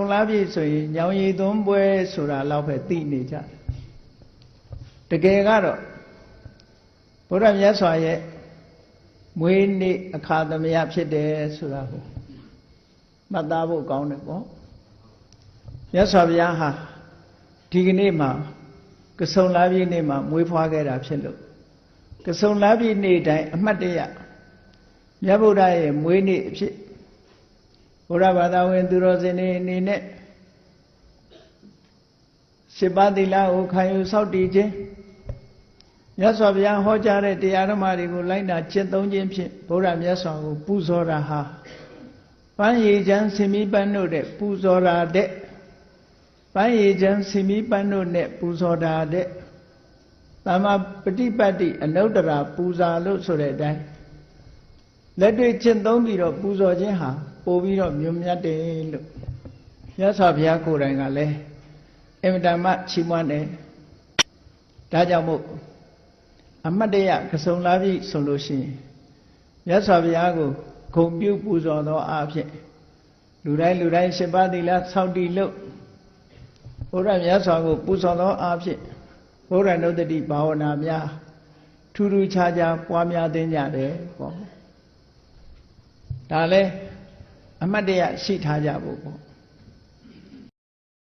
ုံလားပြည့်ဆိုရင်ညောင်ရည်သွန်းပွဲဆိုတာတော့ပဲသိနေကြတယ်တကယ်ကတော့ဘုရားမြတ်စွာရဲ့မွေးနေ့အခါသမယဖြစ်တယ်ဆိုတာကိုမှတ်သားဖို့ကောင်းတယ်ပေါ့မြတ်စွာဘုရားဟာဒီကနေ့မှာကဆုံလားပြည့်နေ့မှာမွေးဖွားခဲ့တာဖြစ်လို့ကဆုံလားပြည့်နေ့တိုင်းအမှတ်တရမြတ်ဗုဒ္ဓရဲ့မွေးနေ့အဖြစ် ဘုရားဘာသာဝင်သူတော်စင်တွေအနေနဲ့ရှစ်ပါးသီလကိုခံယူစောင့်တည်ခြင်းမြတ်စွာဘုရားဟောကြားတဲ့တရားဓမ္မတွေကိုလိုက်နာကျင့်သုံးခြင်းဖြင့်ဘုရားမြတ်စွာကိုပူဇော်တာဟာပန်းရည်ချမ်းစင်မီပန်းတို့တဲ့ပူဇော်တာတဲ့ပန်းရည်ချမ်းစင်မီပန်းတို့နဲ့ပူဇော်တာတဲ့သမ္မာပฏิပတ်တိအနုတ္တရာပူဇာလို့ဆိုတဲ့အတိုင်းလက်တွေ့ကျင့်သုံးပြီးတော့ပူဇော်ခြင်းဟာ ပို့ပြီးတော့မြုံမြတ်တယ်လို့မြတ်စွာဘုရားကိုယ်တိုင်ကလည်းအင်မတန်မှချီးမွမ်းတယ်ဒါကြောင့်မို့အမတ်တရကစုံလာပြီဆိုလို့ရှိရင်မြတ်စွာဘုရားကိုဂုံပြုပူဇော်သောအားဖြင့်လူတိုင်းလူတိုင်းရှင်ပါးသီလဆောက်တည်လို့ဘုရားမြတ်စွာကိုပူဇော်သောအားဖြင့်ဘုရားနုတ္တိဘာဝနာများထူးထူးခြားခြားပွားများသိကြတယ်ပေါ့ဒါလဲ အမတ်တရရှိထားကြဖို့ပေါ့